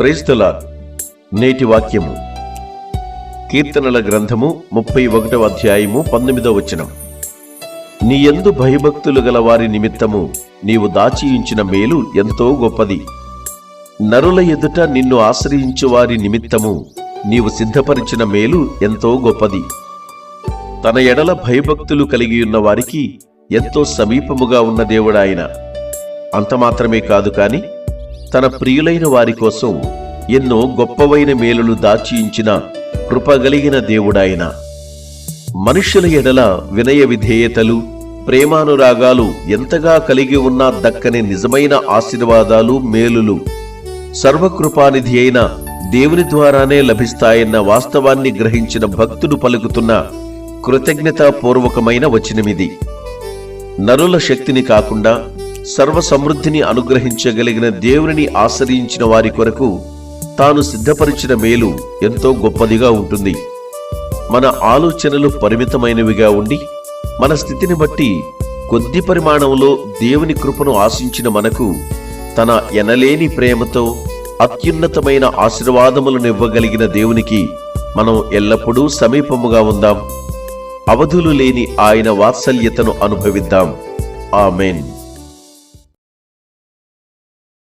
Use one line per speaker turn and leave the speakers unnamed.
క్రైస్తల నేటి వాక్యము. కీర్తనల గ్రంథము ముప్పై ఒకటవ అధ్యాయము పంతొమ్మిదవ వచనం. నీ ఎందు భయభక్తులు గల వారి నిమిత్తము నీవు దాచియించిన మేలు ఎంతో గొప్పది. నరుల ఎదుట నిన్ను ఆశ్రయించు వారి నిమిత్తము నీవు సిద్ధపరిచిన మేలు ఎంతో గొప్పది. తన ఎడల భయభక్తులు కలిగి ఉన్న వారికి ఎంతో సమీపముగా ఉన్న దేవుడాయన అంత మాత్రమే కాదు కానీ తన ప్రియులైన వారి కోసం ఎన్నో గొప్పవైన మేలులు దాచియించిన కృపగలిగిన దేవుడాయన. మనుష్యుల ఎడల వినయ విధేయతలు ప్రేమానురాగాలు ఎంతగా కలిగి ఉన్నా దక్కని నిజమైన ఆశీర్వాదాలు మేలులు సర్వకృపానిధి అయిన దేవుని ద్వారానే లభిస్తాయన్న వాస్తవాన్ని గ్రహించిన భక్తుడు పలుకుతున్న కృతజ్ఞతాపూర్వకమైన వచనమిది. నరుల శక్తిని కాకుండా సర్వ సమృద్ధిని అనుగ్రహించగలిగిన దేవుని ఆశ్రయించిన వారి కొరకు తాను సిద్ధపరిచిన మేలు ఎంతో గొప్పదిగా ఉంటుంది. మన ఆలోచనలు పరిమితమైనవిగా ఉండి మన స్థితిని బట్టి కొద్ది పరిమాణంలో దేవుని కృపను ఆశించిన మనకు తన ఎనలేని ప్రేమతో అత్యున్నతమైన ఆశీర్వాదములనివ్వగలిగిన దేవునికి మనం ఎల్లప్పుడూ సమీపముగా ఉందాం. అవధులు లేని ఆయన వాత్సల్యతను అనుభవిద్దాం. ఆమెన్.